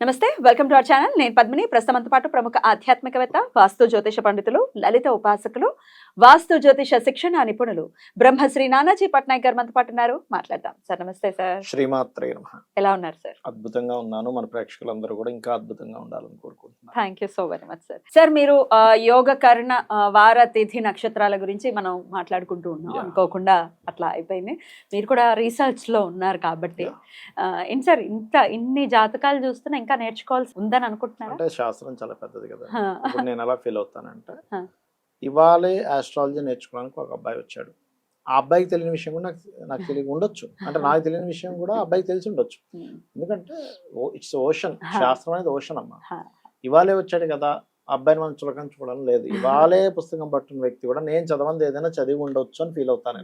నమస్తే welcome to our channel. నేను పద్మిని. ప్రస్తుతంతో పాటు ప్రముఖ ఆధ్యాత్మికవేత్త వాస్తు జ్యోతిష పండితులు లలిత ఉపాసకులు వాస్తు జ్యోతిష శిక్షణ నిపుణులు బ్రహ్మశ్రీ నానాజీ పట్నాయక్ గారు మనతో పాటు ఉన్నారు. మాట్లాడదాం. సార్ నమస్తే సార్. శ్రీమాత్రే నమ. ఎలా ఉన్నారు సార్? అద్భుతంగా ఉన్నాను. మన ప్రేక్షకులందరూ కూడా ఇంకా అద్భుతంగా ఉండాలని కోరుకుంటున్నాను. Thank you so very much sir sir మీరు యోగ కర్ణ వార తిథి నక్షత్రాల గురించి మనం మాట్లాడుకుంటూ ఉన్నాం. అనుకోకుండా అట్లా అయిపోయింది. మీరు కూడా రీసెర్చ్లో ఉన్నారు కాబట్టి ఏంటి సార్ ఇంత ఇన్ని జాతకాలు చూస్తున్నా ఇంకా నేర్చుకోవాల్సి ఉందని అనుకుంటున్నారా? అంటే శాస్త్రం చాలా పెద్దది కదా. ఇప్పుడు నేను ఎలా ఫీల్ అవుతానంటే. ఇవాళే ఆస్ట్రాలజీ నేర్చుకోవడానికి ఒక అబ్బాయి వచ్చాడు. ఆ అబ్బాయికి తెలియని విషయం కూడా నాకు నాకు తెలియ ఉండొచ్చు. అంటే నాకు తెలియని విషయం కూడా అబ్బాయికి తెలిసి ఉండొచ్చు. ఎందుకంటే ఇట్స్ ఓషన్. శాస్త్రం అనేది ఓషన్ అమ్మా. ఇవాళే వచ్చాడు కదా. అబ్బాయిని మనం చులకం చూడడం లేదు. ఇవాళే పుస్తకం పట్టిన వ్యక్తి కూడా నేను చదవంది ఏదైనా చదివి ఉండొచ్చు అని ఫీల్ అవుతాను.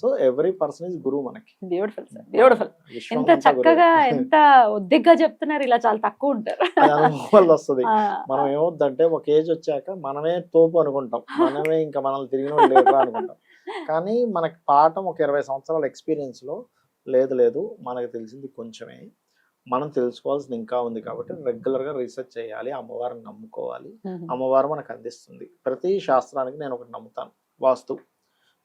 సో ఎవ్రీ పర్సన్ ఇస్ గురువు మనకి. బ్యూటిఫుల్ సార్ బ్యూటిఫుల్ విశ్వం ఎంత. చక్కగా ఎంత ఒద్దిగ్గా చెప్తున్నారు. ఇలా చాలా తక్కువ ఉంటారు. వస్తుంది. మనం ఏమవుద్దంటే ఒక ఏజ్ వచ్చాక మనమే తోపు అనుకుంటాం. మనమే ఇంకా మనల్ని తిరిగిన లేదురా అనుకుంటాం. కానీ మనకి పాఠం ఒక ఇరవై సంవత్సరాల experience లో లేదు లేదు. మనకు తెలిసింది కొంచెమే. మనం తెలుసుకోవాల్సింది ఇంకా ఉంది కాబట్టి regular గా రీసెర్చ్ చేయాలి అమ్మవారిని నమ్ముకోవాలి. అమ్మవారు మనకు అందిస్తుంది. ప్రతి శాస్త్రానికి నేను ఒకటి నమ్ముతాను. వాస్తు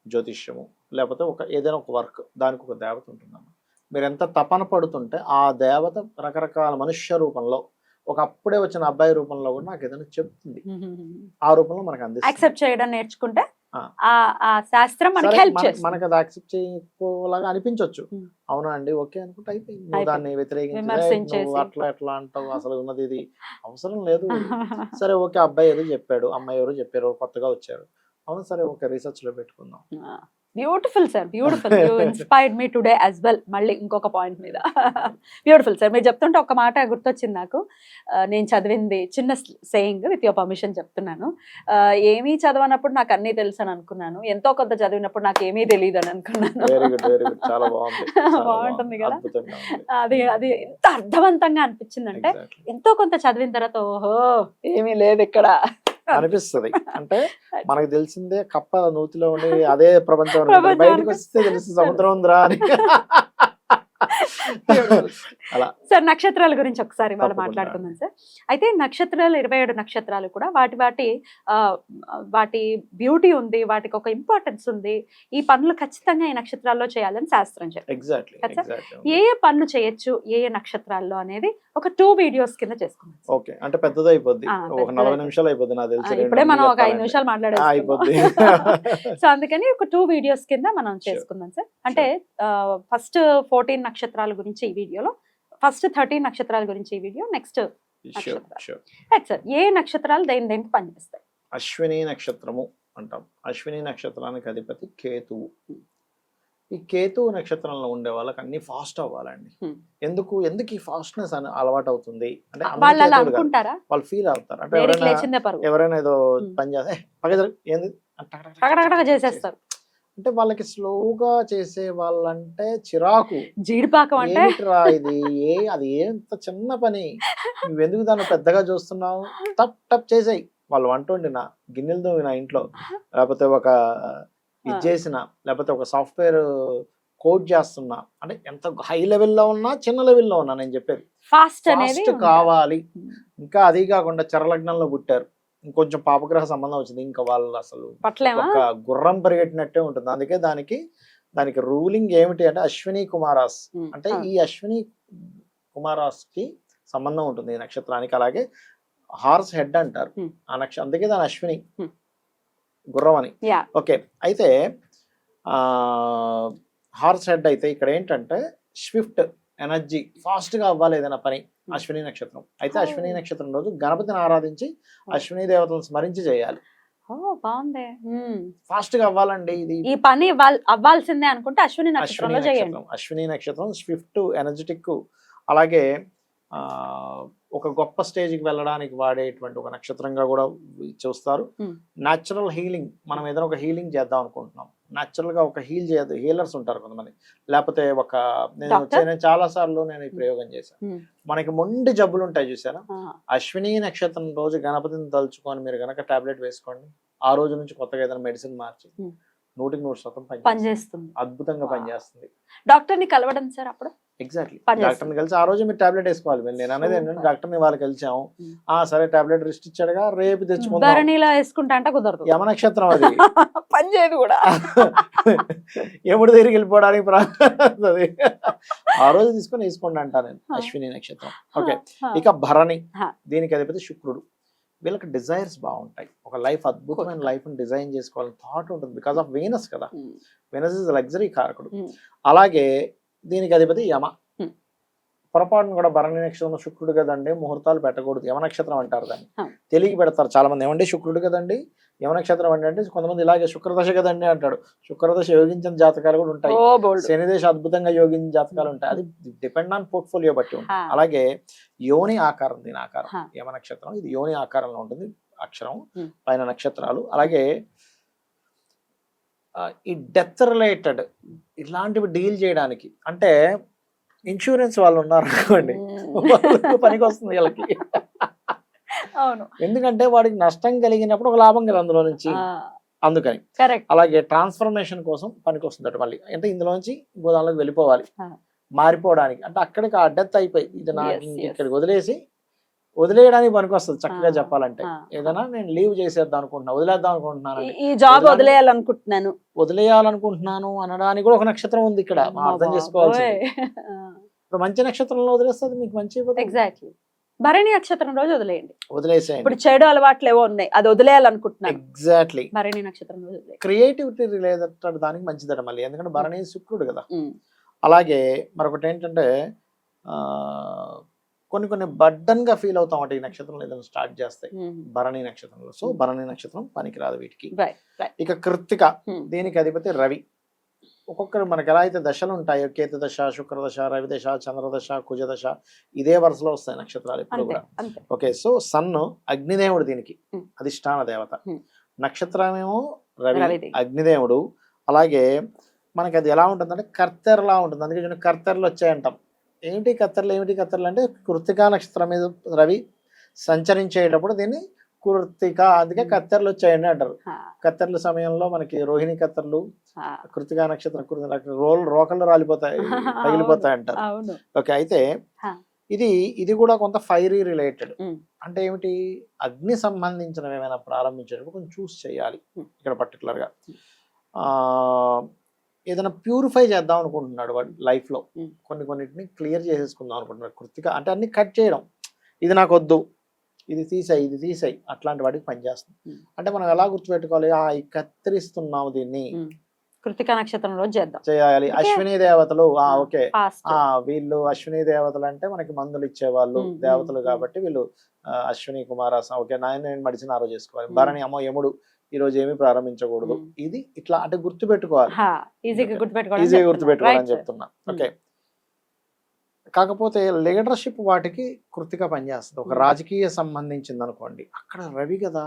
జ్యోతిష్యము లేకపోతే ఒక ఏదైనా ఒక వర్క్ దానికి ఒక దేవత ఉంటుందన్న మీరు ఎంత తపన పడుతుంటే ఆ దేవత రకరకాల మనుష్య రూపంలో ఒక అప్పుడే వచ్చిన అబ్బాయి రూపంలో కూడా నాకు ఏదైనా చెప్తుంది. ఆ రూపంలో మనకు అందిస్తుంది. యాక్సెప్ట్ చేయడం నేర్చుకుంటే ఆ. శాస్త్రం మనకి హెల్ప్ చేస్తుంది. మనకి అది యాక్సెప్ట్ అనిపించవచ్చు. అవునా అండి? ఓకే అనుకుంటే అయిపోయింది. నువ్వు. దాన్ని వ్యతిరేకించి "ఏయ్, విమర్శించేసి. నువ్వు అట్లా ఎట్లా అంటావు? అసలు ఉన్నది ఇది. అవసరం లేదు. సరే ఓకే అబ్బాయి ఏదో చెప్పాడు. అమ్మాయి ఎవరో చెప్పారు కొత్తగా వచ్చారు. అవును సరే ఓకే రీసెర్చ్లో పెట్టుకుందాం. Beautiful sir beautiful you inspired me today as well మళ్ళీ ఇంకొక పాయింట్ మీద. బ్యూటిఫుల్ సార్ మీరు చెప్తుంటే ఒక మాట గుర్తొచ్చింది నాకు. నేను చదివింది చిన్న సేయింగ్ విత్ యువర్ పర్మిషన్ చెప్తున్నాను. ఏమీ చదవనప్పుడు నాకు అన్నీ తెలుసు అని అనుకున్నాను. ఎంతో కొంత చదివినప్పుడు నాకు ఏమీ తెలియదు అని అనుకున్నాను. బాగుంటుంది కదా? అద్భుతంగా ఉంది. అది అది ఎంత అర్థవంతంగా అనిపించిందంటే. ఎంతో కొంత చదివిన తర్వాత ఓహో ఏమీ లేదు ఇక్కడ. అనిపిస్తది. అంటే మనకు తెలిసిందే కప్ప నూతిలో ఉండి అదే ప్రపంచం బయటకు. వస్తే తెలిసి సముద్రం ఉందిరా అని. సార్ నక్షత్రాల గురించి ఒకసారి తప్పకుండా. మాట్లాడుకుందాం సార్. అయితే నక్షత్రాలు ఇరవై ఏడు నక్షత్రాలు కూడా వాటి వాటి ఆ, వాటి బ్యూటీ ఉంది వాటికి ఒక ఇంపార్టెన్స్ ఉంది. ఈ పనులు ఖచ్చితంగా ఈ నక్షత్రాల్లో చేయాలని శాస్త్రం చెప్పి ఎగ్జాక్ట్లీ కదా సార్? ఎగ్జాక్ట్లీ ఏ ఏ పనులు చేయొచ్చు ఏ ఏ నక్షత్రాల్లో అనేది ఒక టూ వీడియోస్ కింద చేసుకున్నాం. ఓకే. అంటే పెద్దది అయిపోద్ది. ఒక నలభై. నిమిషాలు అయిపోద్ది నాకు తెలిసి ఇప్పుడే మనం ఒక ఐదు. నిమిషాలు ఆ, అయిపోద్ది. సో అందుకని ఒక టూ వీడియోస్ కింద మనం చేసుకుందాం సార్. అంటే ఫస్ట్ ఫోర్టీన్ నక్షత్రాల గురించి ఈ వీడియోలో ఫస్ట్ థర్టీన్ నక్షత్రాల గురించి ఈ వీడియో నెక్స్ట్. సార్ ఏ నక్షత్రాలు దేని దేనికి పనిచేస్తాయి? అశ్విని నక్షత్రము అంటాం. అశ్విని నక్షత్రానికి అధిపతి కేతువు. ఈ కేతువు నక్షత్రంలో ఉండే వాళ్ళకి అన్ని ఫాస్ట్ అవ్వాలండి. ఎందుకు? ఎందుకు ఈ ఫాస్ట్నెస్ అని అలవాటు అవుతుంది? అంటే వాళ్ళు ఫీల్ అవుతారు. అంటే ఎవరైనా ఎవరైనా ఏదో. పని చేస్తే "ఏ, పగ జరుగు, ఏంది? అని టక టక టక టకటకటక టక చేసేస్తారు అంటే వాళ్ళకి స్లోగా చేసే వాళ్ళంటే చిరాకు జీడిపాకం అంటే ఇది ఏ అది ఏంత చిన్న పని నువ్వెందుకు దాన్ని పెద్దగా చూస్తున్నావు టప్ టప్ చేసేయి వాళ్ళు వంట వండిన గిన్నెలు తోమిన ఇంట్లో లేకపోతే ఒక ఇది. చేసిన లేకపోతే ఒక సాఫ్ట్వేర్ కోడ్ చేస్తున్నా అంటే ఎంత హై లెవెల్లో ఉన్నా చిన్న లెవెల్లో ఉన్నా నేను చెప్పేది ఫాస్ట్ అనేది ఫాస్ట్. కావాలి. ఇంకా అది కాకుండా చరలగ్నంలో పుట్టారు ఇంకొంచెం పాపగ్రహ సంబంధం వచ్చింది ఇంకా వాళ్ళు అసలు ఒక గుర్రం పరిగెట్టినట్టే ఉంటుంది అందుకే దానికి దానికి రూలింగ్ ఏమిటి అంటే అశ్విని కుమారాస్ అంటే ఈ అశ్విని కుమారాస్కి సంబంధం ఉంటుంది ఈ నక్షత్రానికి అలాగే హార్స్ హెడ్ అంటారు. ఆ నక్ష అందుకే దాని అశ్విని. గుర్రం అని ఓకే. అయితే ఆ హార్స్ హెడ్ అయితే ఇక్కడ ఏంటంటే స్విఫ్ట్ ఎనర్జీ ఫాస్ట్గా అవ్వాలి ఏదైనా పని అశ్విని నక్షత్రం. అయితే Oh. అశ్విని నక్షత్రం రోజు గణపతిని ఆరాధించి అశ్విని దేవతలను స్మరించి చేయాలి. బాగుంది ఉమ్. ఫాస్ట్గా అవ్వాలండి ఇది. ఈ పని అవ్వాల్సిందే అనుకుంటే అశ్విని అశ్విని నక్షత్రంలో చేయండి. నక్షత్రం అశ్విని నక్షత్రం స్విఫ్ట్ ఎనర్జెటిక్ అలాగే ఒక గొప్ప స్టేజ్కి వెళ్ళడానికి వాడేటువంటి ఒక నక్షత్రంగా కూడా చూస్తారు. న్యాచురల్ హీలింగ్ మనం ఏదైనా ఒక హీలింగ్ చేద్దాం అనుకుంటున్నాం. న్యాచురల్గా ఒక హీల్ చేయదు హీలర్స్ ఉంటారు కొంతమంది. లేకపోతే ఒక నేను నేను చాలా సార్లు నేను ఈ ప్రయోగం చేశాను. మనకి మొండి జబ్బులు ఉంటాయి చూసారా అశ్విని నక్షత్రం రోజు గణపతిని తలుచుకొని మీరు గనక టాబ్లెట్ వేసుకోండి. ఆ రోజు నుంచి కొత్తగా ఏదైనా మెడిసిన్ మార్చి. నూటికి నూరు శాతం పనిచేస్తుంది అద్భుతంగా. పనిచేస్తుంది డాక్టర్ని కలవడం సార్ అప్పుడు? ఎగ్జాక్ట్లీ. డాక్టర్ని కలిసి ఆ రోజు మీరు టాబ్లెట్ వేసుకోవాలి. నేను అనేది ఏంటంటే. డాక్టర్ని వాళ్ళు కలిసాము. Hmm. ఆ సరే టాబ్లెట్ రిస్ట్ ఇచ్చాడుగా రేపు తెచ్చుకుందాం ధరణిలా వేసుకుంటా అంటే కుదరదు. యమ నక్షత్రం అది. పని చేయదు కూడా. ఎప్పుడు దగ్గరికి వెళ్ళిపోవడానికి అది. ఆ రోజు తీసుకొని వేసుకోండి అంటా నేను. అశ్విని నక్షత్రం. ఓకే. ఇక భరణి. దీనికి అధిపతి శుక్రుడు. వీళ్ళకి డిజైర్స్ బాగుంటాయి. ఒక లైఫ్ అద్భుతమైన. లైఫ్ డిజైన్ చేసుకోవాలని థాట్ ఉంటుంది. బికాస్ ఆఫ్ వీనస్ కదా. వీనస్ ఇస్ లగ్జరీ కారకుడు. ఉమ్, అలాగే దీనికి అధిపతి యమ. పొరపాటును కూడా భరణి నక్షత్రం శుక్రుడు కదండి ముహూర్తాలు పెట్టకూడదు. యమ నక్షత్రం అంటారు దాన్ని. తెలియకి పెడతారు చాలా మంది ఏమండి? శుక్రుడు కదండి? యమ నక్షత్రం అంటే అంటే కొంతమంది ఇలాగే శుక్రదశ కదండి అంటాడు. శుక్రదశ యోగించిన జాతకాలు కూడా ఉంటాయి. ఓ బోల్డ్. శని దేశ అద్భుతంగా యోగించిన జాతకాలు ఉంటాయి. అది డిపెండ్ ఆన్ పోర్ట్ఫోలియో బట్టి ఉంటుంది. అలాగే యోని ఆకారం దీని ఆకారం. హా. యమ నక్షత్రం ఇది యోని ఆకారంలో ఉంటుంది. అక్షరం. పైన నక్షత్రాలు. అలాగే ఈ డెత్ రిలేటెడ్ ఇలాంటివి డీల్ చేయడానికి. అంటే ఇన్సూరెన్స్ వాళ్ళు ఉన్నారు అనుకోండి. పనికి వస్తుంది వీళ్ళకి. అవును. ఎందుకంటే వాడికి నష్టం కలిగినప్పుడు ఒక లాభం కదా అందులో నుంచి. అందుకని. కరెక్ట్ అలాగే ట్రాన్స్ఫర్మేషన్ కోసం పనికి వస్తుందట మళ్ళీ. అంటే ఇందులో నుంచి ఇంకో దానిలోకి వెళ్ళిపోవాలి. మారిపోవడానికి. అంటే అక్కడికి ఆ డెత్ అయిపోయి ఇది నాకు yes. ఇక్కడికి వదిలేసి వదిలేయడానికి పనికి వస్తుంది చక్కగా చెప్పాలంటే. ఏదైనా నేను లీవ్ చేసేద్దాం అనుకుంటున్నా వదిలేద్దాం అనుకుంటున్నాను ఈ- జాబ్. వదిలేయాలనుకుంటున్నాను. వదిలేయాలనుకుంటున్నాను అనడానికి కూడా ఒక నక్షత్రం ఉంది ఇక్కడ అర్థం చేసుకోవాల్సింది. ఇప్పుడు మంచి నక్షత్రంలో వదిలేస్తుంది మీకు మంచి ఎగ్జాక్ట్లీ భరణి నక్షత్రం రోజు వదిలేయండి. ఇప్పుడు వదిలేసేయండి చెడు అలవాట్లు ఏవో ఉన్నాయి అది వదిలేయాలనుకుంటున్నాను. ఎగ్జాక్ట్లీ భరణి నక్షత్రం రోజు క్రియేటివిటీ రిలేటెడ్ దానికి మంచిదట మళ్ళీ ఎందుకంటే భరణి శుక్రుడు కదా. ఉమ్, అలాగే మరొకటి ఏంటంటే ఆ, కొన్ని కొన్ని బడ్డన్గా ఫీల్ అవుతాం అంటే ఈ నక్షత్రంలో ఏదైనా స్టార్ట్ చేస్తాయి ఉమ్, భరణి నక్షత్రంలో. సో భరణి నక్షత్రం పనికిరాదు వీటికి. ఇక కృత్తిక. దీనికి అధిపతి రవి. ఒక్కొక్కరు మనకి ఎలా అయితే దశలు ఉంటాయో కేతు దశ శుక్ర దశ రవి దశ చంద్ర దశ కుజ దశ ఇదే వరుసలో వస్తాయి నక్షత్రాలు ఇప్పుడు కూడా. ఓకే సో సన్ అగ్నిదేవుడు దీనికి. అధిష్టాన దేవత. నక్షత్రమేమో రవి. అగ్నిదేవుడు. అలాగే మనకి అది ఎలా ఉంటుందంటే కర్తెరలా ఉంటుంది అందుకే కర్తెరలు వచ్చాయంటాం. ఏమిటి కత్తెరలు ఏమిటి కత్తెరలు అంటే కృత్తికా నక్షత్రం మీద రవి సంచరించేటప్పుడు దీన్ని కృత్తిక అందుకే కత్తెరలు వచ్చాయండి అంటారు. కత్తెరల సమయంలో మనకి రోహిణి కత్తెరలు. కృతికా నక్షత్రం రోల్ రోకళ్ళు రాలిపోతాయి పగిలిపోతాయి అంటారు. ఓకే అయితే. ఇది ఇది కూడా కొంత ఫైరీ రిలేటెడ్. అంటే ఏమిటి? అగ్ని సంబంధించినవి ఏమైనా ప్రారంభించేటప్పుడు కొంచెం చూస్ చేయాలి. ఇక్కడ particular గా. ఆ ఏదైనా ప్యూరిఫై చేద్దాం అనుకుంటున్నాడు వాడు life లో. ఉమ్. కొన్ని కొన్నిటిని క్లియర్ చేసేసుకుందాం అనుకుంటున్నాడు కృతిక. అంటే అన్ని కట్ చేయడం. ఇది నాకు వద్దు ఇది తీసాయి ఇది తీసాయి. అట్లాంటి వాటికి పనిచేస్తుంది ఉమ్. అంటే మనం ఎలా గుర్తుపెట్టుకోవాలి? ఆ కత్తిరిస్తున్నాము దీన్ని. ఉమ్. కృతికా నక్షత్రం రోజు చేద్దాం. చేయాలి. అశ్విని దేవతలు ఆ. ఓకే. ఆ వీళ్ళు అశ్విని దేవతలు అంటే మనకి మందులు ఇచ్చేవాళ్ళు దేవతలు కాబట్టి వీళ్ళు అశ్విని కుమారాస ఓకే నాయన మడిచిన ఆ రోజు చేసుకోవాలి. భరణి అమ్మో యముడు ఈ రోజు ఏమీ ప్రారంభించకూడదు. ఇది ఇట్లా అంటే గుర్తుపెట్టుకోవాలి. ఈజీగా గుర్తుపెట్టుకోవడం ఈజీగా Right, sir. చెప్తున్నా ఓకే. కాకపోతే లీడర్షిప్ వాటికి కృతిగా పనిచేస్తుంది. ఒక. రాజకీయ సంబంధించింది అనుకోండి అక్కడ రవి కదా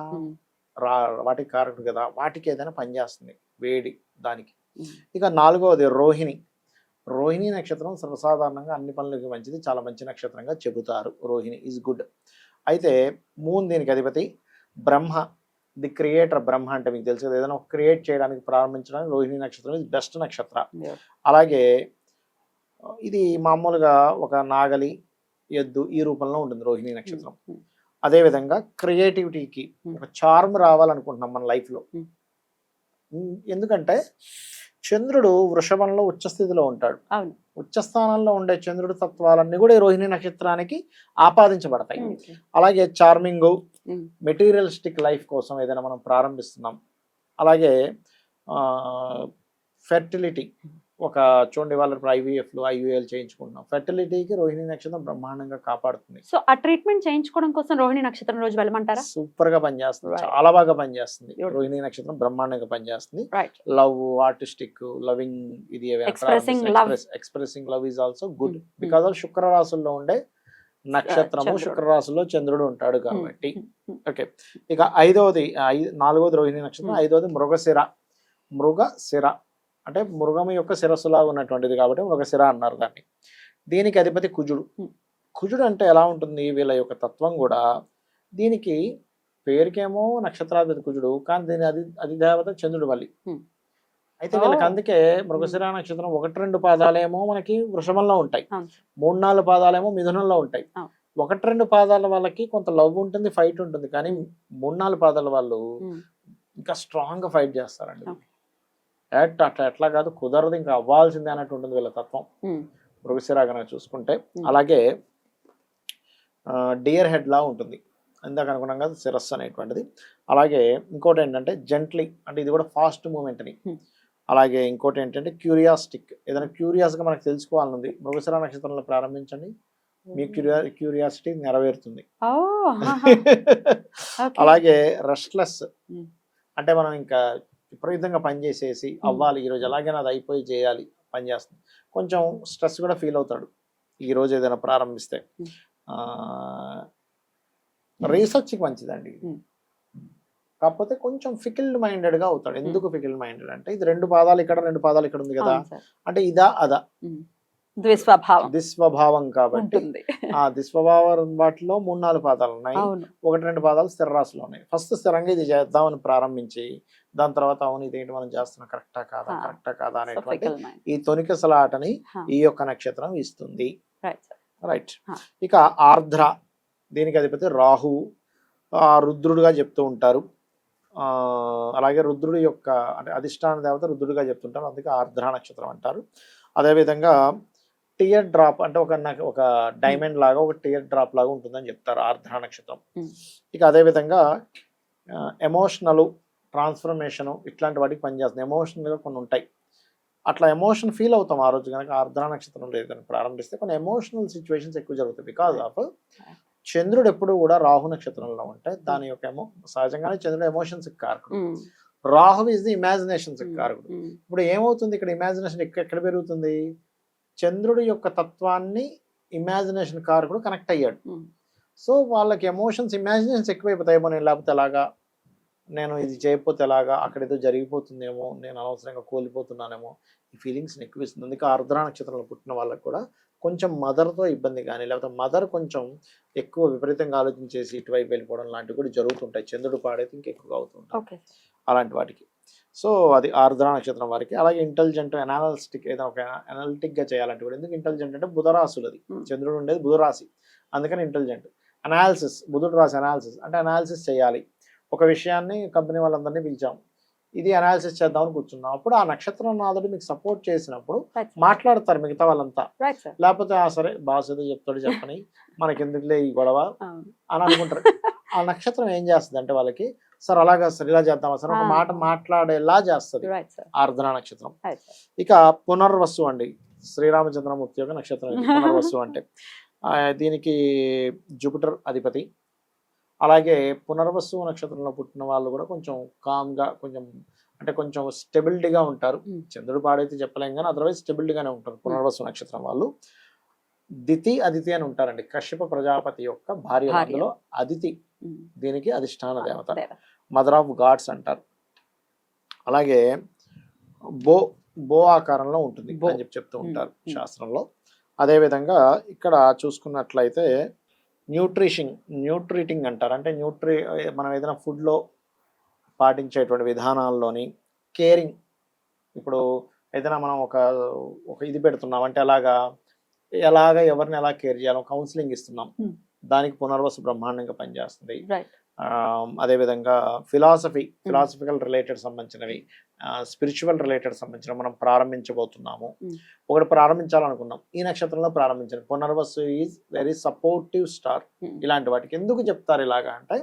రా వాటికి కారకుడు కదా వాటికి ఏదైనా పనిచేస్తుంది. వేడి దానికి. ఇక నాలుగవది రోహిణి రోహిణి నక్షత్రం సర్వసాధారణంగా అన్ని పనులకి మంచిది చాలా మంచి నక్షత్రంగా చెబుతారు రోహిణి ఈజ్ గుడ్ అయితే మూన్ దీనికి అధిపతి బ్రహ్మ ది క్రియేటర్ బ్రహ్మ అంటే మీకు తెలుసు ఏదైనా క్రియేట్ చేయడానికి ప్రారంభించడానికి రోహిణి నక్షత్రం ఇది బెస్ట్ నక్షత్ర. అలాగే ఇది మామూలుగా ఒక నాగలి ఎద్దు ఈ రూపంలో ఉంటుంది రోహిణి నక్షత్రం అదేవిధంగా క్రియేటివిటీకి. ఒక చార్మ్ రావాలనుకుంటున్నాం మన లైఫ్లో. ఎందుకంటే చంద్రుడు వృషభంలో ఉచ్చ స్థితిలో ఉంటాడు. అవును. ఉచ్చ స్థానంలో ఉండే చంద్రుడి తత్వాలన్నీ కూడా ఈ రోహిణి నక్షత్రానికి ఆపాదించబడతాయి. అలాగే చార్మింగ్ మెటీరియలిస్టిక్ లైఫ్ కోసం ఏదైనా మనం ప్రారంభిస్తున్నాం. అలాగే ఫెర్టిలిటీ ఒక చూడండి వాళ్ళ ఇప్పుడు ఐవీఎఫ్లు ఐవీఎల్ చేయించుకుంటున్నాం. ఫెర్టిలిటీకి రోహిణి నక్షత్రం బ్రహ్మాండంగా కాపాడుతుంది. సో ఆ ట్రీట్మెంట్ చేయించుకోవడం కోసం రోహిణి నక్షత్రం రోజు వెళ్ళమంటారా? సూపర్గా పనిచేస్తుంది. చాలా బాగా పనిచేస్తుంది. రోహిణి నక్షత్రం బ్రహ్మాండంగా పనిచేస్తుంది. లవ్ ఆర్టిస్టిక్ లవింగ్ ఇది. Expressing love is also good because of Shukra రాశుల్లో ఉండే నక్షత్రము చంద్రుడు. శుక్ర రాశిలో చంద్రుడు ఉంటాడు కాబట్టి. ఉమ్, ఉమ్, ఓకే ఇక ఐదవది నాలుగవది రోహిణి నక్షత్రం Hmm. ఐదవది మృగశిర. మృగ శిర అంటే మృగము యొక్క శిరస్సులాగా ఉన్నటువంటిది కాబట్టి మృగశిర అన్నారు దాన్ని దీనికి అధిపతి కుజుడు. కుజుడు అంటే ఎలా ఉంటుంది వీళ్ళ యొక్క తత్వం కూడా దీనికి పేరుకేమో నక్షత్రాధిపతి కుజుడు కానీ దీని అది అది దేవత చంద్రుడు వల్లి Hmm. అయితే వీళ్ళకి. అందుకే మృగశిర నక్షత్రం ఒకటి రెండు పాదాలేమో మనకి వృషభంలో ఉంటాయి. మూడు నాలుగు పాదాలేమో మిథునంలో ఉంటాయి. ఒకటి రెండు పాదాల వాళ్ళకి కొంత లవ్ ఉంటుంది ఫైట్ ఉంటుంది కానీ మూడు నాలుగు పాదాల వాళ్ళు. ఇంకా స్ట్రాంగ్గా ఫైట్ చేస్తారండి ఎట్ అట్లా ఎట్లా కాదు కుదరదు ఇంకా అవ్వాల్సిందే అన్నట్టు ఉంటుంది వీళ్ళ తత్వం ఉమ్. మృగశిర కనుక చూసుకుంటే Hmm. అలాగే డియర్ హెడ్ లా ఉంటుంది ఇందాక అనుకున్నాం కదా శిరస్సు అనేటువంటిది అలాగే ఇంకోటి ఏంటంటే జెంట్లీ అంటే ఇది కూడా ఫాస్ట్ మూమెంట్ని Hmm. అలాగే ఇంకోటి ఏంటంటే క్యూరియాస్టిక్ ఏదైనా క్యూరియాస్గా మనకు తెలుసుకోవాలని ఉంది మృగశిర నక్షత్రంలో ప్రారంభించండి మీ క్యూరియా క్యూరియాసిటీ నెరవేరుతుంది. Okay. అలాగే రెస్ట్లెస్ Hmm. అంటే మనం ఇంకా విపరీతంగా పని చేసేసి అవ్వాలి ఈరోజు ఎలాగైనా అది అయిపోయి చేయాలి పని చేస్తుంది కొంచెం స్ట్రెస్ కూడా ఫీల్ అవుతాడు ఈ రోజు ఏదైనా ప్రారంభిస్తే. రీసెర్చ్కి మంచిదండి. కాకపోతే కొంచెం ఫికిల్డ్ మైండెడ్గా అవుతాడు. ఎందుకు ఫికిల్డ్ మైండెడ్ అంటే ఇది రెండు పాదాలు ఇక్కడ రెండు పాదాలు ఇక్కడ ఉంది కదా. అంటే ఇదా అదా. ద్విస్వభావం. దిస్వభావం కాబట్టి ఆ దిస్వభావం వాటిలో మూడు నాలుగు పాదాలు ఉన్నాయి. ఒకటి రెండు పాదాలు స్థిర రాశిలో ఉన్నాయి. ఫస్ట్ స్థిరంగా ఇది చేద్దామని ప్రారంభించి దాని తర్వాత అవును ఇదేంటి మనం చేస్తున్నాం కరెక్టా కాదా. కరెక్టా కాదా అనేటువంటి. ఈ తొనికసలాటని. ఈ యొక్క నక్షత్రం ఇస్తుంది. రైట్. ఇక ఆర్ద్ర దీనికి అధిపతి రాహు రుద్రుడుగా చెప్తూ ఉంటారు ఆ, అలాగే రుద్రుడి యొక్క అంటే అధిష్టాన దేవత రుద్రుడిగా చెప్తుంటారు అందుకే ఆర్ద్ర నక్షత్రం అంటారు అదేవిధంగా టియర్ డ్రాప్ అంటే ఒక ఒక డైమండ్ లాగా ఒక టియర్ డ్రాప్ లాగా ఉంటుందని చెప్తారు ఆర్ద్ర నక్షత్రం. ఇక అదేవిధంగా ఎమోషనల్ ట్రాన్స్ఫర్మేషన్ ఇట్లాంటి వాటికి పనిచేస్తుంది ఎమోషనల్గా కొన్ని ఉంటాయి అట్లా ఎమోషన్ ఫీల్ అవుతాం ఆ రోజు కనుక ఆర్ద్ర నక్షత్రం లేదని ప్రారంభిస్తే కొన్ని ఎమోషనల్ సిచ్యువేషన్స్ ఎక్కువ జరుగుతాయి బికాజ్ ఆఫ్ చంద్రుడు ఎప్పుడు కూడా రాహు నక్షత్రంలో ఉంటే దాని యొక్క ఎమో సహజంగానే చంద్రుడు ఎమోషన్స్ కారకుడు. Rahu is the imaginations. కారకుడు ఉమ్. ఇప్పుడు ఏమవుతుంది ఇక్కడ ఇమాజినేషన్ ఎక్కడ ఎక్కడ పెరుగుతుంది చంద్రుడి యొక్క తత్వాన్ని ఇమాజినేషన్ కారకుడు కనెక్ట్ అయ్యాడు. సో వాళ్ళకి ఎమోషన్స్ ఇమాజినేషన్స్ ఎక్కువైపోతాయేమో నేను లేకపోతే ఎలాగా నేను ఇది చేయకపోతే ఎలాగా? అక్కడ ఏదో జరిగిపోతుందేమో నేను అనవసరంగా కోల్పోతున్నానేమో ఈ ఫీలింగ్స్ని ఎక్కువ ఇస్తుంది అందుకే ఆర్ద్ర నక్షత్రంలో పుట్టిన వాళ్ళకి కూడా కొంచెం మదర్తో ఇబ్బంది కానీ లేకపోతే మదర్ కొంచెం ఎక్కువ విపరీతంగా ఆలోచించేసి ఇటువైపు వెళ్ళిపోవడం లాంటివి కూడా జరుగుతుంటాయి. చంద్రుడు పాడైతే ఇంకా ఎక్కువగా అవుతుంటాయి ఓకే. అలాంటి వాటికి. సో అది ఆర్ద్ర నక్షత్రం వారికి. అలాగే ఇంటెలిజెంట్ అనాలిస్టిక్ ఏదైనా ఒక అనలిటిక్గా చేయాలంటే కూడా ఎందుకు ఇంటెలిజెంట్ అంటే బుధరాశులు అది. Hmm. చంద్రుడు ఉండేది బుధరాశి. అందుకని ఇంటెలిజెంట్ అనాలిసిస్ బుధుడు రాసి అనాలిసిస్ అంటే అనాలిసిస్ చేయాలి. ఒక విషయాన్ని కంపెనీ వాళ్ళందరినీ పిలిచాం. ఇది అనాలిసిస్ చేద్దామని కూర్చున్నాం. అప్పుడు ఆ నక్షత్రం నాదుడు మీకు సపోర్ట్ చేసినప్పుడు మాట్లాడతారు మిగతా వాళ్ళంతా. లేకపోతే ఆ సరే బాస్ ఏదో చెప్తాడు చెప్పని మనకెందుకులే ఈ గొడవ? అని అనుకుంటారు. ఆ నక్షత్రం ఏం చేస్తుంది అంటే వాళ్ళకి సార్ అలాగా సార్ ఇలా చేద్దామా సార్? ఒక. మాట మాట్లాడేలా చేస్తుంది ఆర్ద్ర నక్షత్రం. ఇక పునర్వసు అండి. శ్రీరామచంద్రమూర్తి యొక్క నక్షత్రం పునర్వసు అంటే. దీనికి జూపిటర్ అధిపతి. అలాగే పునర్వసు నక్షత్రంలో పుట్టిన వాళ్ళు కూడా కొంచెం కామ్గా కొంచెం అంటే కొంచెం స్టెబిలిటీగా ఉంటారు. చంద్రుడు పాడైతే చెప్పలేం కానీ అదర్వైజ్ స్టెబిలిటీగానే ఉంటారు పునర్వసు నక్షత్రం వాళ్ళు దితి అదితి అని ఉంటారండి కశ్యప ప్రజాపతి యొక్క భార్య. అందులో అదితి. దీనికి అధిష్టాన దేవత. మదర్ ఆఫ్ గాడ్స్ అంటారు అలాగే బో బో ఆకారంలో ఉంటుంది. అని చెప్పి చెప్తూ ఉంటారు. శాస్త్రంలో అదే విధంగా ఇక్కడ చూసుకున్నట్లయితే న్యూట్రిషన్ న్యూట్రిటింగ్ అంటారు. అంటే న్యూట్రి మనం ఏదైనా ఫుడ్లో పాటించేటువంటి విధానాల్లోని కేరింగ్. ఇప్పుడు ఏదైనా మనం ఒక ఒక ఇది పెడుతున్నాం అంటే ఎలాగా ఎలాగ ఎవరిని ఎలా కేర్ చేయాలో కౌన్సిలింగ్ ఇస్తున్నాం. దానికి పునర్వసు బ్రహ్మాండంగా పనిచేస్తుంది. అదేవిధంగా ఫిలాసఫీ ఫిలాసఫికల్ రిలేటెడ్ సంబంధించినవి స్పిరిచువల్ రిలేటెడ్ సంబంధించిన మనం ప్రారంభించబోతున్నాము. ఒకటి ప్రారంభించాలనుకున్నాం ఈ నక్షత్రంలో ప్రారంభించాలి Punarvasu is very supportive star. ఇలాంటి వాటికి ఎందుకు చెప్తారు ఇలాగా అంటే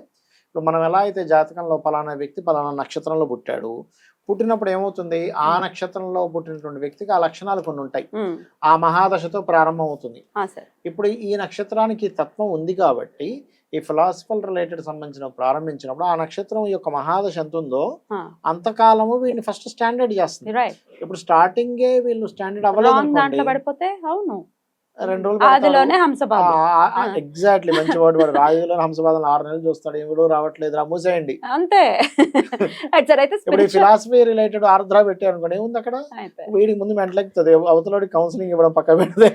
ఇప్పుడు మనం ఎలా అయితే జాతకంలో పలానా వ్యక్తి పలానా నక్షత్రంలో పుట్టాడు పుట్టినప్పుడు ఏమవుతుంది? ఆ. నక్షత్రంలో పుట్టినటువంటి వ్యక్తికి ఆ లక్షణాలు కొన్ని ఉంటాయి. ఆ మహాదశతో ప్రారంభం అవుతుంది ఇప్పుడు ఈ నక్షత్రానికి తత్వం ఉంది కాబట్టి ఈ ఫిలాసఫల్ రిలేటెడ్ సంబంధించిన ప్రారంభించినప్పుడు ఆ నక్షత్రం యొక్క మహాదశ ఎంత ఉందో. అంతకాలము వీడిని ఫస్ట్ స్టాండర్డ్ చేస్తుంది. ఇప్పుడు స్టార్టింగే వీళ్ళు స్టాండర్డ్ అవ్వలేదు రెండు రోజులు. ఆదిలోనే ఆ. ఎగ్జాక్ట్లీ మంచి వర్డ్ వాడు. రాజులో హంసపాదం ఆరు నెలలు చూస్తాడు. ఎవడు రావట్లేదు. రా మూసేయండి. అంతే. ఇప్పుడు ఫిలాసఫీ రిలేటెడ్ ఆర్ద్ర పెట్టారు అనుకోండి ఏముంది అక్కడ. వీడికి ముందు మెంటలెక్కుతుంది. అవతలోడి కౌన్సిలింగ్ ఇవ్వడం పక్క పెడితే.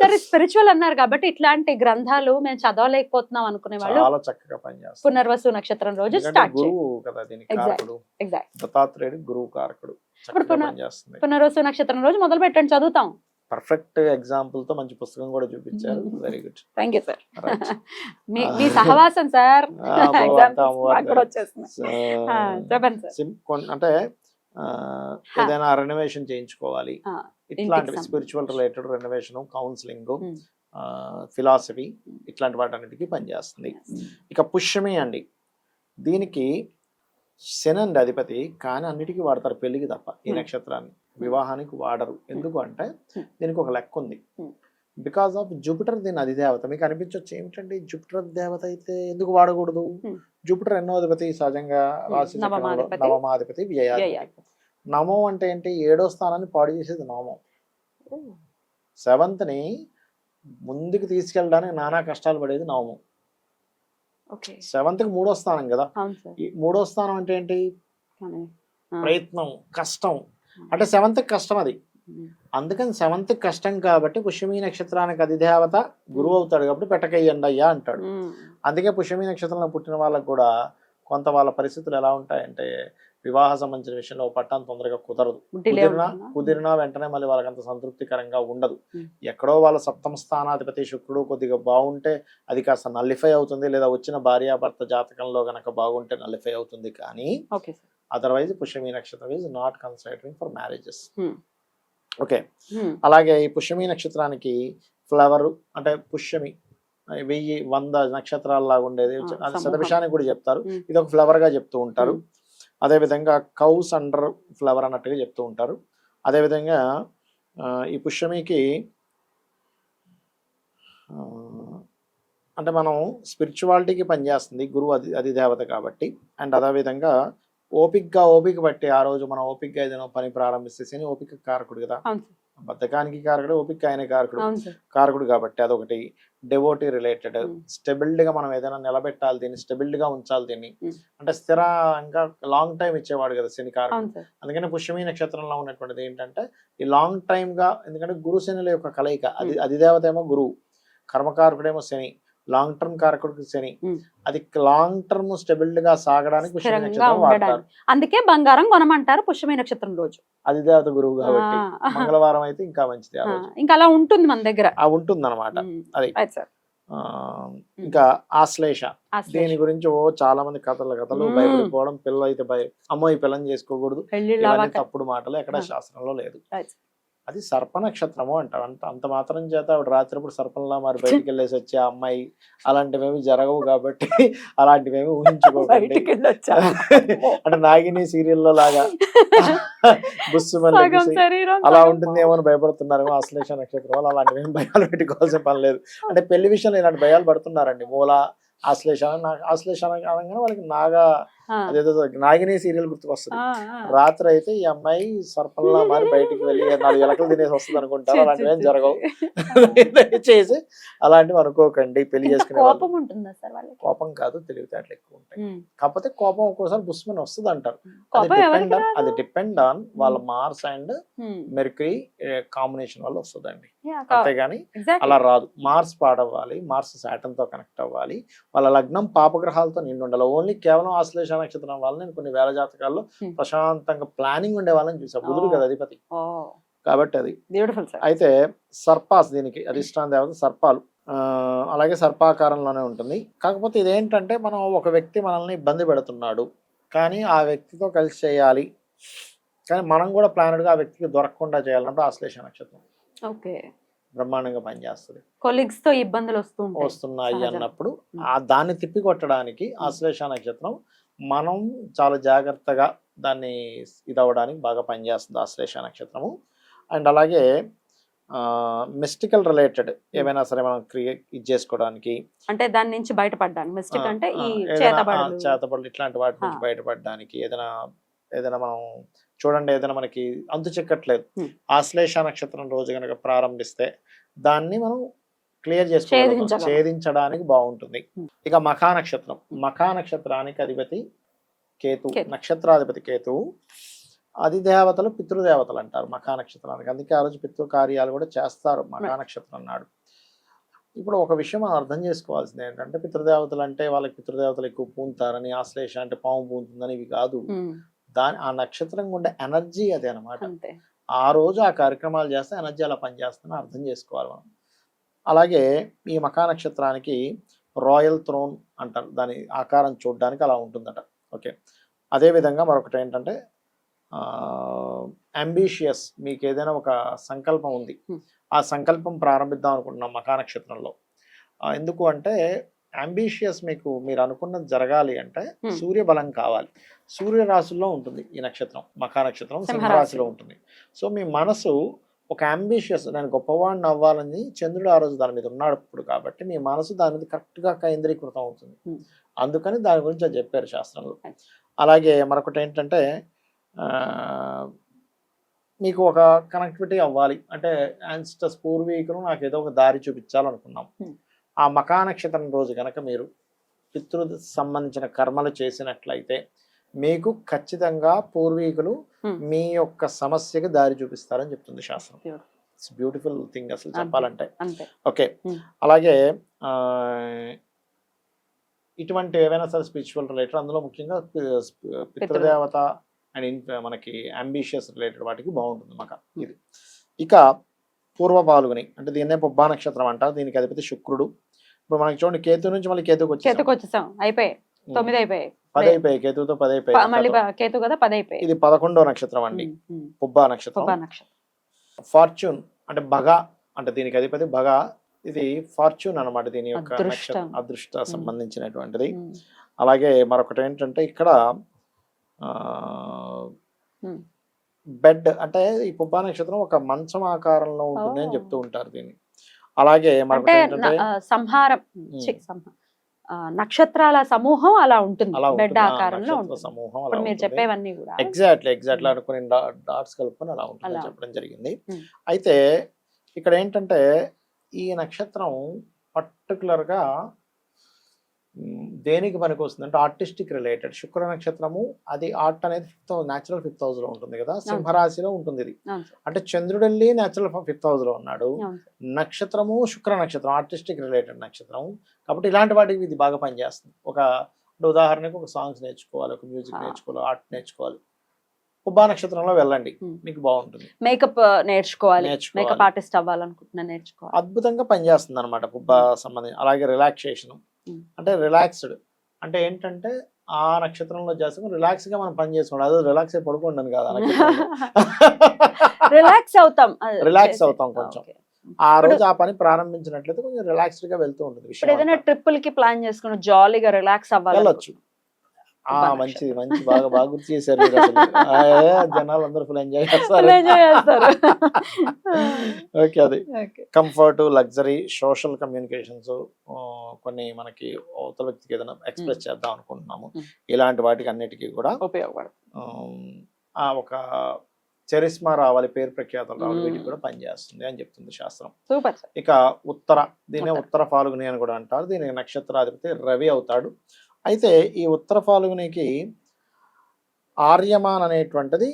సరే స్పిరిచువల్ అన్నారు కాబట్టి ఇట్లాంటి గ్రంథాలు మేము చదవలేకపోతున్నాం అనుకునే వాళ్ళు చాలా చక్కగా పనిచేస్తుంది పునర్వసు నక్షత్రం రోజు స్టార్ట్ గురువు కదా దీనికి. కారకుడు. దత్తాత్రేయుడు గురువు కారకుడు. పునర్వసు నక్షత్రం రోజు మొదలు పెట్టండి చదువుతాం. పర్ఫెక్ట్ ఎగ్జాంపుల్తో మంచి పుస్తకం కూడా చూపించారు. Very good thank you sir. మీ సహవాసం సార్ చెప్పండి అంటే ఏదైనా రెనోవేషన్ చేయించుకోవాలి. ఇట్లాంటివి spiritual related renovation counselling. Philosophy ఇట్లాంటి వాటన్నిటికీ పనిచేస్తుంది. ఇక పుష్యమి అండి. దీనికి శని అండి అధిపతి కానీ అన్నిటికీ వాడతారు పెళ్ళికి తప్ప ఈ. నక్షత్రాన్ని. వివాహానికి వాడరు. ఎందుకు అంటే. దీనికి ఒక లెక్క ఉంది. బికాస్ ఆఫ్ జూపిటర్ దీని అధిదేవత. మీకు అనిపించవచ్చు ఏమిటండి? జూపిటర్ దేవత అయితే ఎందుకు వాడకూడదు. జూపిటర్ ఎన్నో అధిపతి సహజంగా చక్రంలో నవమాధిపతి. వ్యయాధిపతి. నవమం అంటే ఏంటి? ఏడో స్థానాన్ని పాడు చేసేది నవమం. సెవెంత్ని ముందుకు తీసుకెళ్ళడానికి నానా కష్టాలు పడేది నవమం. సెవెంత్కి మూడో స్థానం కదా. ఈ మూడో స్థానం అంటే ఏంటి? ప్రయత్నం కష్టం. అంటే సెవెంత్ కష్టం అది. అందుకని సెవెంత్ కష్టం కాబట్టి పుష్యమి నక్షత్రానికి అధిదేవత గురువు అవుతాడు కాబట్టి పెట్టకయ్యండి అయ్యా అంటాడు. అందుకే పుష్యమి నక్షత్రంలో పుట్టిన వాళ్ళకు కూడా కొంత వాళ్ళ పరిస్థితులు ఎలా ఉంటాయంటే వివాహ సంబంధించిన విషయంలో పట్టం తొందరగా కుదరదు కుదిరినా? కుదిరినా వెంటనే మళ్ళీ వాళ్ళకి అంత సంతృప్తికరంగా ఉండదు. ఎక్కడో వాళ్ళ సప్తమ స్థానాధిపతి శుక్రుడు కొద్దిగా బాగుంటే అది కాస్త నల్లిఫై అవుతుంది లేదా వచ్చిన భార్యాభర్త జాతకంలో గనక బాగుంటే నల్లిఫై అవుతుంది కానీ అదర్వైజ్ పుష్యమి నక్షత్రం is not considering for marriages. Okay అలాగే ఈ పుష్యమి నక్షత్రానికి ఫ్లవర్ అంటే పుష్యమి వెయ్యి వంద నక్షత్రాల లాగా ఉండేది అది. శతభిషానికి కూడా చెప్తారు. ఇది ఒక ఫ్లవర్గా చెప్తూ ఉంటారు అదేవిధంగా కౌస్ అండర్ ఫ్లవర్ అన్నట్టుగా చెప్తూ ఉంటారు. అదేవిధంగా ఈ పుష్యమికి అంటే మనం స్పిరిచువాలిటీకి పనిచేస్తుంది గురువు అది అది దేవత కాబట్టి. అండ్ అదేవిధంగా ఓపిక్గా ఓపిక బట్టి ఆ రోజు మనం ఓపిక్గా ఏదైనా పని ప్రారంభిస్తే శని ఓపిక కారకుడు కదా. బద్ధకానికి కారకుడు ఓపిక ఆయన కారకుడు కారకుడు కాబట్టి అదొకటి డెవోటీ రిలేటెడ్. స్టెబిల్డ్గా మనం ఏదైనా నిలబెట్టాలి దీన్ని స్టెబిల్డ్గా ఉంచాలి దీన్ని. అంటే స్థిరంగా లాంగ్ టైం ఇచ్చేవాడు కదా శని కారకుడు అందుకని పుష్యమి నక్షత్రంలో ఉన్నటువంటిది ఏంటంటే ఈ లాంగ్ టైం గా ఎందుకంటే గురు శనుల యొక్క కలయిక అది. అధిదేవత ఏమో గురువు కర్మకారకుడేమో శని లాంగ్ టర్మ్ కారకుడికి శని. అది లాంగ్ టర్మ్ స్టెబిల్డ్గా సాగడానికి పుష్యమి స్థిరంగా నక్షత్రం వాడతారు. ఉండడానికి అందుకే బంగారం కొనమంటారు పుష్యమి నక్షత్రం రోజు. అధిదేవత గురువు కాబట్టి. మంగళవారం అయితే ఇంకా మంచిది ఇంకా అలా ఉంటుంది మన దగ్గర. ఉంటుంది అనమాట అది. ఇంకా ఆశ్లేష. దీని గురించి ఓ చాలా మంది కథలు కథలు. భయపడిపోవడం పిల్లలు అయితే భయ అమ్మో ఈ పిల్లని చేసుకోకూడదు. తప్పుడు మాటలు ఎక్కడ. శాస్త్రంలో లేదు. అది సర్ప నక్షత్రము అంటారు. అంత అంత మాత్రం చేత ఆవిడ రాత్రిప్పుడు సర్పంలా మరి బయటికి వెళ్ళేసి వచ్చే అమ్మాయి అలాంటివేమి జరగవు కాబట్టి అలాంటివేమి ఊహించుకోకండి? అంటే నాగిని సీరియల్లో లాగా బుస్సు అలా ఉంటుందేమో అని భయపడుతున్నారేమో ఆశ్లేష నక్షత్రం వాళ్ళు అలాంటివి ఏం భయాలు పెట్టుకోవాల్సిన పని లేదు. అంటే పెళ్ళి విషయంలో ఇలాంటి భయాలు పడుతున్నారండి. మూల ఆశ్లేష నా- ఆశ్లేష అనగానే వాళ్ళకి నాగా అదేదో నాగిని సీరియల్ గుర్తుకొస్తుంది. రాత్రి అయితే ఈ అమ్మాయి సర్పంలా మారి బయటికి వెళ్ళి నాలుగు ఎలకలు తినేసి వస్తుంది అనుకుంటారు అలాంటివి ఏం జరగవు. దయచేసి అలాంటివి అనుకోకండి పెళ్ళి చేసుకునే. కోపం ఉంటుందా సార్ వాళ్ళకి కోపం కాదు తెలివితేటలు ఎక్కువ ఉంటాయి. కాకపోతే కోపం ఒక్కోసారి బుస్మని వస్తుంది అంటారు అది డిపెండ్ ఆన్ అది రాదు? డిపెండ్ ఆన్ వాళ్ళ. Mars and. మెర్క్రీ కాంబినేషన్ వల్ల వస్తుందండి అంతేగాని. అలా రాదు మార్స్ పాడవ్వాలి మార్స్ శాటన్తో కనెక్ట్ అవ్వాలి వాళ్ళ లగ్నం పాపగ్రహాలతో నిండి ఉండాలి ఓన్లీ కేవలం ఆశ్లేష నక్షత్రం వల్ల నేను కొన్ని వేల జాతకాల్లో. ప్రశాంతంగా ప్లానింగ్ ఉండే వాళ్ళని చూసా. బుధుడు. కదా అధిపతి. కాబట్టి అది. బ్యూటిఫుల్ అయితే సర్పాస్ దీనికి అధిష్టాన దేవత సర్పాలు. అలాగే సర్పాకారంలోనే ఉంటుంది. కాకపోతే ఇదేంటంటే మనం ఒక వ్యక్తి మనల్ని ఇబ్బంది పెడుతున్నాడు. కానీ ఆ వ్యక్తితో కలిసి చేయాలి. కానీ మనం కూడా ప్లానెడ్గా ఆ వ్యక్తికి దొరకకుండా చేయాలంటే ఆశ్లేష నక్షత్రం. ఓకే. బ్రహ్మాండంగా పనిచేస్తుంది. కొలీగ్స్తో ఇబ్బందులు వస్తున్నాయి సహజం. అన్నప్పుడు. ఆ దాన్ని తిప్పికొట్టడానికి ఆశ్లేష నక్షత్రం మనం చాలా జాగ్రత్తగా దాన్ని ఇదవ్వడానికి బాగా పనిచేస్తుంది ఆశ్లేష నక్షత్రము. అండ్ అలాగే మిస్టికల్ రిలేటెడ్ ఏమైనా సరే మనం క్రియేట్ ఇది చేసుకోవడానికి. అంటే దాని నుంచి బయటపడ్డాను మిస్టేక్ అంటే ఈ చేతబడులు. ఇట్లాంటి వాటి నుంచి. బయటపడడానికి ఏదైనా ఏదైనా మనం చూడండి ఏదైనా మనకి అంతు చిక్కట్లేదు. ఆశ్లేష నక్షత్రం రోజు కనుక ప్రారంభిస్తే దాన్ని మనం క్లియర్ చేసుకోవాలి. ఛేదించడానికి బాగుంటుంది. ఇక మఖా నక్షత్రం. మఖా నక్షత్రానికి అధిపతి కేతు. కేతు. నక్షత్రాధిపతి కేతువు అధిదేవతలు పితృదేవతలు అంటారు మఖా నక్షత్రానికి. అందుకే ఆ రోజు పితృ కార్యాలు కూడా చేస్తారు మఖా నక్షత్రం నాడు. ఇప్పుడు ఒక విషయం మనం అర్థం చేసుకోవాల్సింది ఏంటంటే పితృదేవతలు అంటే వాళ్ళకి పితృదేవతలు ఎక్కువ పూంతారని ఆశ్లేష అంటే పాము పూంతుందని ఇవి కాదు. దాని ఆ నక్షత్రం ఉండే ఎనర్జీ అదే అనమాట ఆ రోజు ఆ కార్యక్రమాలు చేస్తే ఎనర్జీ అలా పనిచేస్తుందని అర్థం చేసుకోవాలి మనం. అలాగే ఈ మకా నక్షత్రానికి రాయల్ థ్రోన్ అంటారు. దాని ఆకారం చూడడానికి అలా ఉంటుందట. ఓకే. అదేవిధంగా మరొకటి ఏంటంటే అంబిషియస్ మీకు ఏదైనా ఒక సంకల్పం ఉంది. ఆ సంకల్పం ప్రారంభిద్దాం అనుకుంటున్నాం మకా నక్షత్రంలో ఎందుకు అంటే అంబిషియస్ మీకు మీరు అనుకున్నది జరగాలి అంటే. సూర్య బలం కావాలి. సూర్య రాశుల్లో ఉంటుంది ఈ నక్షత్రం మకా నక్షత్రం. సింహరాశిలో ఉంటుంది. సో మీ మనసు ఒక అంబిషియస్ నేను గొప్పవాడిని అవ్వాలని చంద్రుడు ఆ రోజు దాని మీద ఉన్నాడు ఇప్పుడు కాబట్టి మీ మనసు దాని మీద కరెక్ట్గా కేంద్రీకృతం అవుతుంది. అందుకని దాని గురించి అది చెప్పారు శాస్త్రంలో. అలాగే మరొకటి ఏంటంటే మీకు ఒక కనెక్టివిటీ అవ్వాలి అంటే యాన్స్టర్స్ పూర్వీకులు నాకు ఏదో ఒక దారి చూపించాలనుకున్నాం. ఆ మకా నక్షత్రం రోజు కనుక మీరు పితృ సంబంధించిన కర్మలు చేసినట్లయితే మీకు ఖచ్చితంగా పూర్వీకులు Hmm. మీ యొక్క సమస్యకి దారి చూపిస్తారని చెప్తుంది శాస్త్రం. ఇట్స్ బ్యూటిఫుల్ థింగ్ అసలు. చెప్పాలంటే. Okay Hmm. అలాగే ఇటువంటి ఏవైనా సరే స్పిరిచువల్ రిలేటెడ్ అందులో ముఖ్యంగా పితృదేవత అండ్ మనకి అంబిషియస్ రిలేటెడ్ వాటికి బాగుంటుంది మాకు. ఇది. ఇక పూర్వ పాల్గొని అంటే దీన్నే పుబ్బా నక్షత్రం అంటారు దీనికి అధిపతి శుక్రుడు. ఇప్పుడు మనకి చూడండి కేతు నుంచి మళ్ళీ కేతుకు వచ్చి కేతుకు వచ్చేసాం అయిపోయాయి. తొమ్మిది అయిపోయాయి పది అయిపోయాయి కేతుతో పది అయిపోయాయి మళ్ళీ కేతు కదా పది అయిపోయాయి ఇది పదకొండో నక్షత్రం అండి. పుబ్బా నక్షత్రం. ఫార్చ్యూన్ అంటే బగ అంటే దీనికి అధిపతి బగ. ఇది ఫార్చ్యూన్ అన్నమాట దీని యొక్క అదృష్టం. నక్షత్రం అదృష్ట సంబంధించినటువంటిది. అలాగే మరొకటి ఏంటంటే ఇక్కడ. బెడ్ అంటే ఈ పుబ్బా నక్షత్రం ఒక మంచం ఆకారంలో ఉంటుంది అని. చెప్తూ ఉంటారు దీన్ని. అలాగే మరొకటి ఏంటంటే సంహారం. నక్షత్రాల సమూహం అలా ఉంటుంది బెడ్ ఆకారంలో సమూహం మీరు. చెప్పేవన్నీ కూడా ఎగ్జాక్ట్లీ ఎగ్జాక్ట్లీ అనుకుని డాట్స్ కలుపుకొని అలా ఉంటుంది. చెప్పడం జరిగింది. అయితే ఇక్కడ ఏంటంటే ఈ నక్షత్రం పర్టికులర్గా మ్, దేనికి పనికి వస్తుంది అంటే ఆర్టిస్టిక్ రిలేటెడ్. శుక్ర నక్షత్రము అది ఆర్ట్ అనేది ఫిఫ్త్ హౌస్ న్యాచురల్ ఫిఫ్త్ హౌస్లో ఉంటుంది కదా సింహరాశిలో ఉంటుంది ఇది. అంటే చంద్రుడు వెళ్ళి న్యాచురల్ ఫిఫ్త్ హౌస్లో ఉన్నాడు. నక్షత్రము శుక్ర నక్షత్రం ఆర్టిస్టిక్ రిలేటెడ్ నక్షత్రం. కాబట్టి ఇలాంటి వాటికి ఇది బాగా పనిచేస్తుంది. ఒక అంటే ఉదాహరణకు ఒక సాంగ్స్ నేర్చుకోవాలి ఒక మ్యూజిక్. నేర్చుకోవాలి ఆర్ట్ నేర్చుకోవాలి. ఉబ్బా నక్షత్రంలో వెళ్ళండి. మీకు బాగుంటుంది. మేకప్ నేర్చుకోవాలి. మేకప్ ఆర్టిస్ట్ అవ్వాలనుకుంటున్నా నేర్చుకోవాలి. అద్భుతంగా పనిచేస్తుంది అనమాట పుబ్బా సంబంధించి. అలాగే రిలాక్సేషన్. అంటే రిలాక్స్డ్ అంటే ఏంటంటే ఆ నక్షత్రంలో చేస్తాం రిలాక్స్గా మనం పని చేసుకోండి అదే రిలాక్స్ అయి పడుకోండి కాదు. రిలాక్స్ అవుతాం. చేసే- అవుతాం కొంచెం. ఆ రోజు ఆ పని ప్రారంభించినట్లయితే కొంచెం రిలాక్స్డ్గా వెళ్తూ ఉంటుంది ఏదైనా. ట్రిప్పుల్కి ప్లాన్ చేసుకుని జాలీగా రిలాక్స్ అవ్వాలి వెళ్ళొచ్చు. మంచిది మంచి బాగా బాగా గుర్తు చేశారు జనాలు అందరూ ఫుల్ ఎంజాయ్ చేస్తారు. ఎంజాయ్ చేస్తారు. ఓకే అది. కంఫర్ట్ లగ్జరీ సోషల్ కమ్యూనికేషన్స్ కొన్ని మనకి అవతల వ్యక్తికి ఏదైనా ఎక్స్ప్రెస్ చేద్దాం అనుకుంటున్నాము. Mm. ఇలాంటి వాటికి అన్నిటికీ కూడా ఉపయోగపడుతుంది ఒక చరిస్మా రావాలి పేరు ప్రఖ్యాతలు రావాలి Mm. వీటికి కూడా పనిచేస్తుంది అని చెప్తుంది శాస్త్రం. సూపర్ ఇక ఉత్తర దీనే ఉత్తర. ఉత్తర ఫాల్గుని అని కూడా అంటారు. దీని నక్షత్రాధిపతి రవి అవుతాడు. అయితే ఈ ఉత్తర ఫాల్గునికి ఆర్యమాన్ అనేటువంటిది.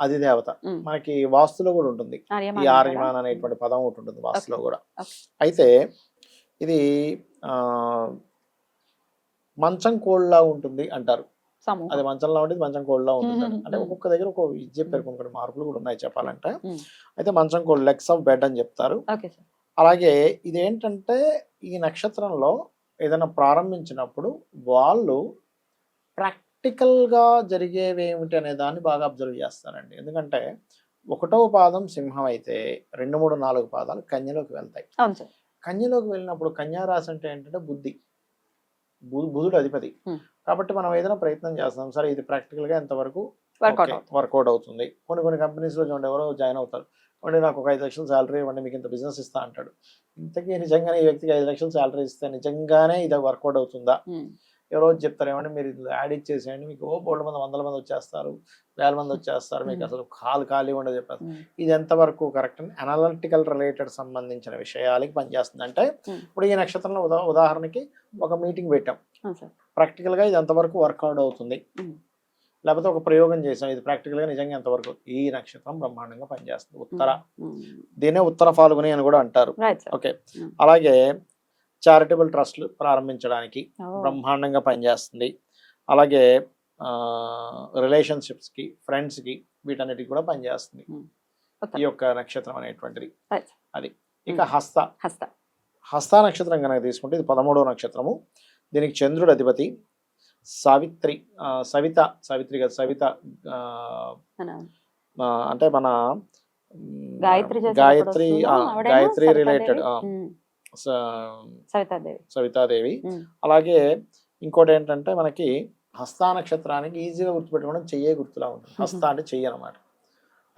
అధిదేవత ఉమ్. మనకి వాస్తులో కూడా ఉంటుంది ఈ? ఆర్యమాన్ అనేటువంటి పదం ఒకటి ఉంటుంది వాస్తులో. కూడా. అయితే ఇది ఆ మంచం కోళ్ళలా ఉంటుంది అంటారు. అది మంచంలో ఉంటుంది మంచం కోళ్ళలా ఉంటుంది. అంటే ఒక్కొక్క దగ్గర ఒక ఇది చెప్పారు కొన్ని మార్పులు కూడా ఉన్నాయి చెప్పాలంటే. అయితే మంచం కోళ్ళు లెగ్స్ ఆఫ్ బెడ్ అని చెప్తారు అలాగే ఇదేంటంటే ఈ నక్షత్రంలో ఏదైనా ప్రారంభించినప్పుడు వాళ్ళు ప్రాక్టికల్గా జరిగేవి ఏమిటి అనే దాన్ని బాగా అబ్జర్వ్ చేస్తారండి. ఎందుకంటే ఒకటవ పాదం సింహం అయితే రెండు మూడు నాలుగు పాదాలు కన్యలోకి వెళ్తాయి. కన్యలోకి వెళ్ళినప్పుడు కన్యా రాశి అంటే ఏంటంటే బుద్ధి. బుధుడు అధిపతి. కాబట్టి మనం ఏదైనా ప్రయత్నం చేస్తాం. సరే ఇది ప్రాక్టికల్గా ఎంతవరకు వర్కౌట్ అవుతుంది. వర్కౌట్ అవుతుంది. కొన్ని కొన్ని కంపెనీస్లో చూడండి ఎవరో జాయిన్ అవుతారు. అంటే నాకు ఒక ఐదు లక్షలు శాలరీ ఇవ్వండి మీకు ఇంత బిజినెస్ ఇస్తా అంటాడు. ఇంతకీ నిజంగానే ఈ వ్యక్తికి ఐదు లక్షలు శాలరీ ఇస్తే నిజంగానే ఇది వర్కౌట్ అవుతుందా. ఎవరో చెప్తారు ఏమంటే మీరు యాడ్ ఇచ్చేసేయండి మీకు ఓ బోల్డ్ మంది వందల మంది వచ్చేస్తారు వేల మంది వచ్చేస్తారు మీకు. అసలు కాలు ఖాళీ ఉండదు చెప్పారు ఇది ఎంతవరకు కరెక్ట్ అని అనలిటికల్ రిలేటెడ్ సంబంధించిన విషయాలకి పనిచేస్తుంది. అంటే. ఇప్పుడు ఈ నక్షత్రంలో ఉదా ఉదాహరణకి ఒక మీటింగ్ పెట్టాం. ప్రాక్టికల్గా ఇది ఎంతవరకు వర్కౌట్ అవుతుంది. లేకపోతే ఒక ప్రయోగం చేసాం ఇది ప్రాక్టికల్గా నిజంగా ఎంతవరకు ఈ నక్షత్రం బ్రహ్మాండంగా పనిచేస్తుంది. ఉత్తర దీనే ఉత్తర ఫాల్గుని అని కూడా అంటారు. ఓకే. అలాగే చారిటబుల్ ట్రస్ట్లు ప్రారంభించడానికి బ్రహ్మాండంగా పనిచేస్తుంది. అలాగే రిలేషన్షిప్స్కి ఫ్రెండ్స్కి వీటన్నిటికి కూడా పనిచేస్తుంది. ఈ యొక్క నక్షత్రం అనేటువంటిది. అది. ఇక. హస్త. హస్త. హస్త నక్షత్రం కనుక తీసుకుంటే ఇది పదమూడవ నక్షత్రము. దీనికి చంద్రుడు అధిపతి. సావిత్రి సవిత సావిత్రి కదా సవిత అంటే మన గాయత్రి గాయత్రి? రిలేటెడ్ సవితాదేవి. అలాగే ఇంకోటి ఏంటంటే మనకి హస్త నక్షత్రానికి ఈజీగా గుర్తుపెట్టుకోవడం చెయ్యే గుర్తులా ఉంటుంది. హస్త అంటే చెయ్యి అనమాట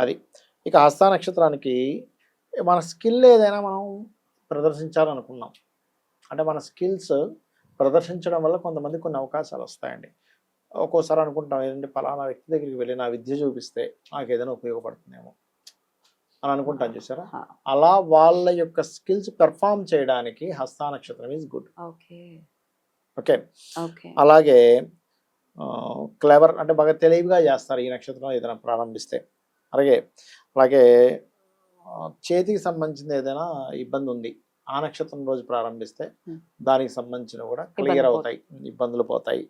అది. ఇక హస్త నక్షత్రానికి మన స్కిల్ ఏదైనా మనం ప్రదర్శించాలనుకున్నాం. అంటే మన స్కిల్స్ ప్రదర్శించడం వల్ల కొంతమంది కొన్ని అవకాశాలు వస్తాయండి. ఒక్కోసారి అనుకుంటాం ఏంటంటే పలానా వ్యక్తి దగ్గరికి వెళ్ళి నా విద్య చూపిస్తే నాకు ఏదైనా ఉపయోగపడుతుందేమో అని అనుకుంటాం చూసారా? అలా వాళ్ళ యొక్క స్కిల్స్ పెర్ఫామ్ చేయడానికి హస్త నక్షత్రం ఈజ్ గుడ్. ఓకే. అలాగే క్లెవర్ అంటే బాగా తెలివిగా చేస్తారు ఈ నక్షత్రం ఏదైనా ప్రారంభిస్తే. అలాగే అలాగే చేతికి సంబంధించిన ఏదైనా ఇబ్బంది ఉంది. ఆ నక్షత్రం రోజు ప్రారంభిస్తే Hmm. దానికి సంబంధించిన కూడా క్లియర్ అవుతాయి. ఇబ్బందులు పోతాయి.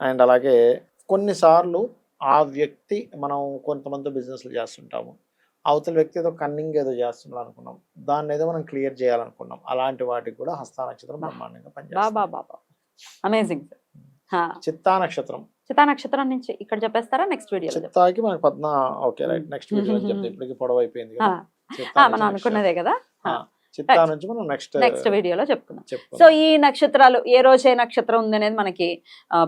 అండ్ అలాగే కొన్నిసార్లు ఆ వ్యక్తి మనం కొంతమంది బిజినెస్లు చేస్తుంటాము. అవతల వ్యక్తి ఏదో కన్నింగ్ ఏదో చేస్తున్నాడు అనుకున్నాం దాన్ని ఏదో మనం క్లియర్ చేయాలనుకున్నాం. అలాంటి వాటికి కూడా హస్త నక్షత్రం. బ్రహ్మాండంగా పనిచేస్తుంది. అమేజింగ్ సార్ చిత్తా నక్షత్రం. చితా నక్షత్రం నుంచి ఇక్కడ చెప్పేస్తారా? నెక్స్ట్ వీడియోలో చిత్తాకి మనకు పద్నా okay right. Next video Mhm. చెప్తే ఇప్పటికి పొడవు అయిపోయింది కదా. చిత్తా మనం అనుకున్నదే కదా. చిత్తా Right. నుంచి మనం నెక్స్ట్ నెక్స్ట్ వీడియోలో చెప్పుకుందాం. చెప్పుకుందాం. సో ఈ నక్షత్రాలు ఏ రోజు ఏ నక్షత్రం ఉంది అనేది మనకి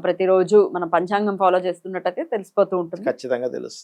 ప్రతిరోజు మనం పంచాంగం ఫాలో చేస్తున్నట్టయితే తెలిసిపోతూ ఉంటుంది. ఖచ్చితంగా తెలుసు